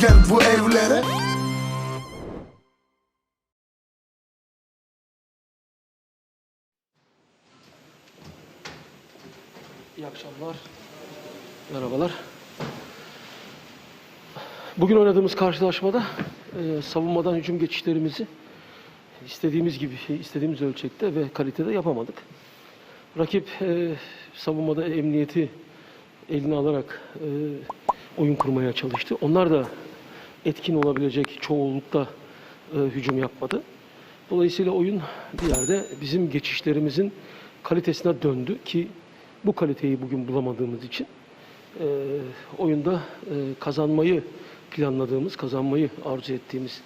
gel bu evlere İyi akşamlar. Merhabalar. Bugün oynadığımız karşılaşmada e, savunmadan hücum geçişlerimizi istediğimiz gibi, istediğimiz ölçekte ve kalitede yapamadık. Rakip e, savunmada emniyeti eline alarak e, oyun kurmaya çalıştı. Onlar da etkin olabilecek çoğunlukta e, hücum yapmadı. Dolayısıyla oyun bir yerde bizim geçişlerimizin kalitesine döndü ki bu kaliteyi bugün bulamadığımız için e, oyunda e, kazanmayı planladığımız, kazanmayı arzu ettiğimiz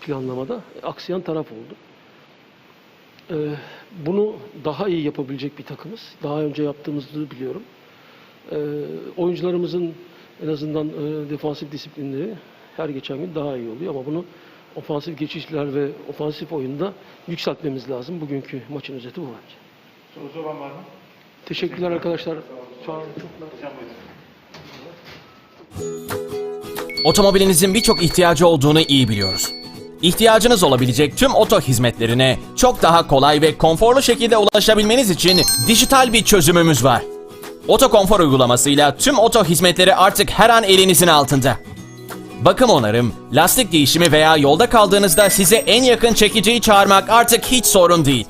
planlamada aksayan taraf oldu. E, bunu daha iyi yapabilecek bir takımız. Daha önce yaptığımızı biliyorum. E, oyuncularımızın en azından e, defansif disiplinleri her geçen gün daha iyi oluyor ama bunu ofansif geçişler ve ofansif oyunda yükseltmemiz lazım. Bugünkü maçın özeti bu bence. Sorusu olan var mı? Teşekkürler arkadaşlar. Sağ olun. Otomobilinizin birçok ihtiyacı olduğunu iyi biliyoruz. İhtiyacınız olabilecek tüm oto hizmetlerine çok daha kolay ve konforlu şekilde ulaşabilmeniz için dijital bir çözümümüz var. Oto Konfor uygulamasıyla tüm oto hizmetleri artık her an elinizin altında. Bakım onarım, lastik değişimi veya yolda kaldığınızda size en yakın çekiciyi çağırmak artık hiç sorun değil.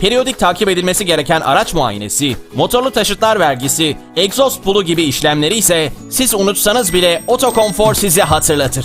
Periyodik takip edilmesi gereken araç muayenesi, motorlu taşıtlar vergisi, egzoz pulu gibi işlemleri ise siz unutsanız bile Otokonfor size hatırlatır.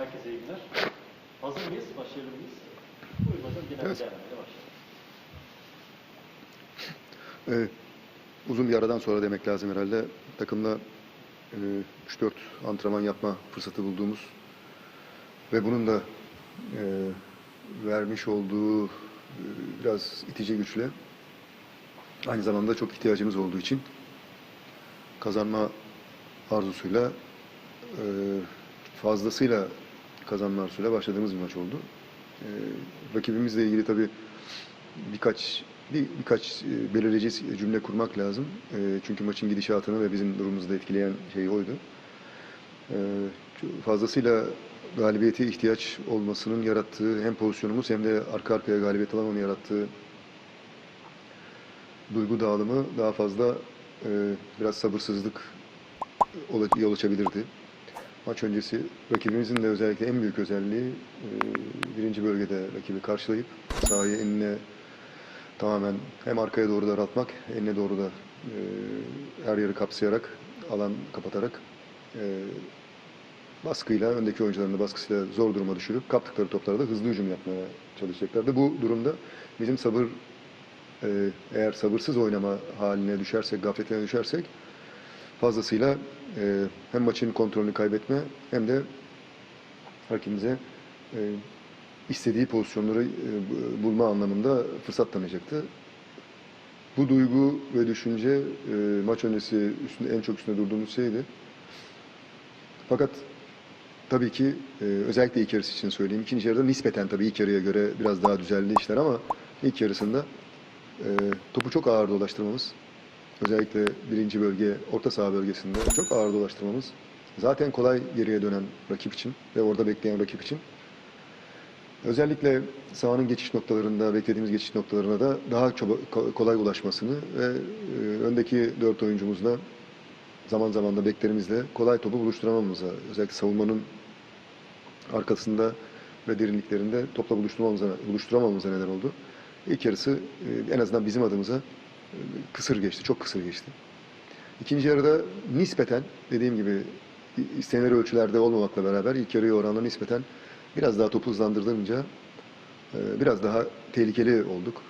Herkese iyi günler. Hazır mıyız? Başlayalım mıyız? Buyurun hocam. Genel Evet. değerlendirme başlayalım. Evet. Uzun bir aradan sonra demek lazım herhalde. Takımla e, 3-4 antrenman yapma fırsatı bulduğumuz ve bunun da e, vermiş olduğu e, biraz itici güçle aynı zamanda çok ihtiyacımız olduğu için kazanma arzusuyla e, fazlasıyla kazanma arzusuyla başladığımız bir maç oldu. E, rakibimizle ilgili tabii birkaç bir, birkaç e, belirleyici cümle kurmak lazım. E, çünkü maçın gidişatını ve bizim durumumuzu da etkileyen şey oydu. E, fazlasıyla galibiyete ihtiyaç olmasının yarattığı hem pozisyonumuz hem de arka arkaya galibiyet alan yarattığı duygu dağılımı daha fazla e, biraz sabırsızlık yol açabilirdi. Maç öncesi rakibimizin de özellikle en büyük özelliği e, birinci bölgede rakibi karşılayıp sahayı enine tamamen hem arkaya doğru daraltmak, eline doğru da e, her yeri kapsayarak, alan kapatarak e, baskıyla, öndeki oyuncuların da baskısıyla zor duruma düşürüp kaptıkları toplara da hızlı hücum yapmaya çalışacaklardı. Bu durumda bizim sabır, eğer sabırsız oynama haline düşersek, gafletine düşersek fazlasıyla e, hem maçın kontrolünü kaybetme hem de rakibimize e, istediği pozisyonları e, bu- bulma anlamında fırsat tanıyacaktı. Bu duygu ve düşünce e, maç öncesi üstünde, en çok üstünde durduğumuz şeydi. Fakat tabii ki e, özellikle ilk yarısı için söyleyeyim. İkinci yarıda nispeten tabii ilk yarıya göre biraz daha düzenli işler ama ilk yarısında e, topu çok ağır dolaştırmamız, özellikle birinci bölge, orta saha bölgesinde çok ağır dolaştırmamız zaten kolay geriye dönen rakip için ve orada bekleyen rakip için Özellikle sahanın geçiş noktalarında, beklediğimiz geçiş noktalarına da daha kolay ulaşmasını ve e, öndeki dört oyuncumuzla zaman zaman da beklerimizle kolay topu buluşturamamamıza, özellikle savunmanın arkasında ve derinliklerinde topla buluşturamamamıza, buluşturamamamıza neden oldu. İlk yarısı e, en azından bizim adımıza kısır geçti, çok kısır geçti. İkinci yarıda nispeten dediğim gibi istenilen ölçülerde olmamakla beraber ilk yarıya oranla nispeten biraz daha topu hızlandırılınca e, biraz daha tehlikeli olduk.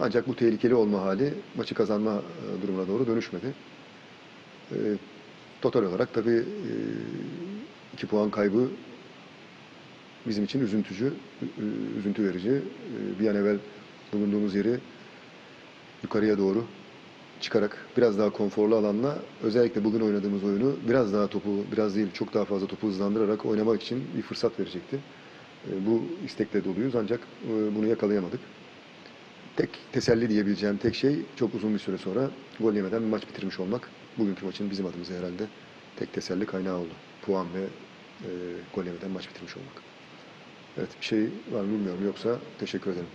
Ancak bu tehlikeli olma hali maçı kazanma e, durumuna doğru dönüşmedi. E, Total olarak tabii iki puan kaybı bizim için üzüntücü, üzüntü verici. Bir an evvel bulunduğumuz yeri yukarıya doğru çıkarak biraz daha konforlu alanla özellikle bugün oynadığımız oyunu biraz daha topu, biraz değil çok daha fazla topu hızlandırarak oynamak için bir fırsat verecekti. E, Bu istekle doluyuz ancak e, bunu yakalayamadık. Tek teselli diyebileceğim tek şey çok uzun bir süre sonra gol yemeden bir maç bitirmiş olmak. Bugünkü maçın bizim adımıza herhalde tek teselli kaynağı oldu. Puan ve e, gol yemeden maç bitirmiş olmak. Evet bir şey var mı bilmiyorum yoksa teşekkür ederim.